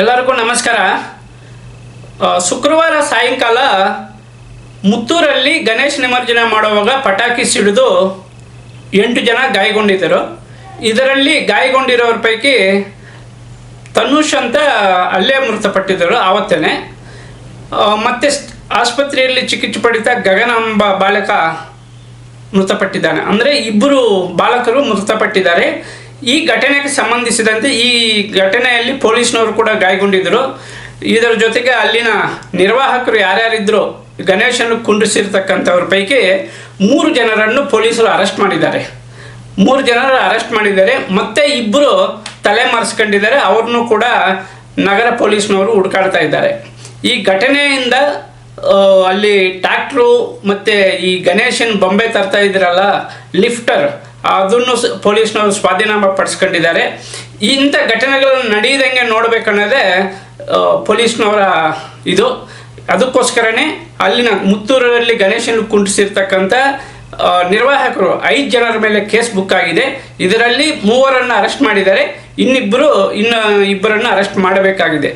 ಎಲ್ಲರಿಗೂ ನಮಸ್ಕಾರ. ಶುಕ್ರವಾರ ಸಾಯಂಕಾಲ ಮುತ್ತೂರಲ್ಲಿ ಗಣೇಶ ನಿಮರ್ಜನೆ ಮಾಡುವಾಗ ಪಟಾಕಿ ಸಿಡಿದು ಎಂಟು ಜನ ಗಾಯಗೊಂಡಿದ್ದರು. ಇದರಲ್ಲಿ ಗಾಯಗೊಂಡಿರೋರ ಪೈಕಿ ತನುಷ್ ಅಂತ ಅಲ್ಲೇ ಮೃತಪಟ್ಟಿದ್ದರು ಆವತ್ತೇನೆ. ಮತ್ತೆ ಆಸ್ಪತ್ರೆಯಲ್ಲಿ ಚಿಕಿತ್ಸೆ ಪಡಿತ ಗಗನ ಎಂಬ ಬಾಲಕ ಮೃತಪಟ್ಟಿದ್ದಾನೆ. ಅಂದರೆ ಇಬ್ಬರು ಬಾಲಕರು ಮೃತಪಟ್ಟಿದ್ದಾರೆ. ಈ ಘಟನೆಗೆ ಸಂಬಂಧಿಸಿದಂತೆ ಈ ಘಟನೆಯಲ್ಲಿ ಪೊಲೀಸ್ನವರು ಕೂಡ ಗಾಯಗೊಂಡಿದ್ದರು. ಇದರ ಜೊತೆಗೆ ಅಲ್ಲಿನ ನಿರ್ವಾಹಕರು ಯಾರ್ಯಾರಿದ್ರು ಗಣೇಶನ್ನು ಕುಂಡಿಸಿರ್ತಕ್ಕಂಥವ್ರ ಪೈಕಿ ಮೂರು ಜನರನ್ನು ಪೊಲೀಸರು ಅರೆಸ್ಟ್ ಮಾಡಿದ್ದಾರೆ. ಮೂರು ಜನರು ಅರೆಸ್ಟ್ ಮಾಡಿದ್ದಾರೆ. ಮತ್ತೆ ಇಬ್ಬರು ತಲೆ ಮರೆಸ್ಕೊಂಡಿದ್ದಾರೆ. ಅವ್ರನ್ನೂ ಕೂಡ ನಗರ ಪೊಲೀಸ್ನವರು ಹುಡುಕಾಡ್ತಾ ಇದ್ದಾರೆ. ಈ ಘಟನೆಯಿಂದ ಅಲ್ಲಿ ಟ್ಯಾಕ್ಟ್ರು ಮತ್ತು ಈ ಗಣೇಶನ್ ಬೊಂಬೆ ತರ್ತಾ ಇದ್ರಲ್ಲ, ಲಿಫ್ಟರ್ ಅದನ್ನು ಪೊಲೀಸ್ನವರು ಸ್ವಾಧೀನ ಪಡಿಸ್ಕೊಂಡಿದ್ದಾರೆ. ಇಂಥ ಘಟನೆಗಳು ನಡೆಯದಂಗೆ ನೋಡಬೇಕನ್ನೋದೇ ಪೊಲೀಸ್ನವರ ಇದು. ಅದಕ್ಕೋಸ್ಕರನೇ ಅಲ್ಲಿನ ಮುತ್ತೂರಲ್ಲಿ ಗಣೇಶನ ಕುಂಟಿಸಿರ್ತಕ್ಕಂಥ ನಿರ್ವಾಹಕರು ಐದು ಜನರ ಮೇಲೆ ಕೇಸ್ ಬುಕ್ ಆಗಿದೆ. ಇದರಲ್ಲಿ ಮೂವರನ್ನು ಅರೆಸ್ಟ್ ಮಾಡಿದ್ದಾರೆ. ಇನ್ನಿಬ್ಬರು ಇನ್ನು ಇಬ್ಬರನ್ನು ಅರೆಸ್ಟ್ ಮಾಡಬೇಕಾಗಿದೆ.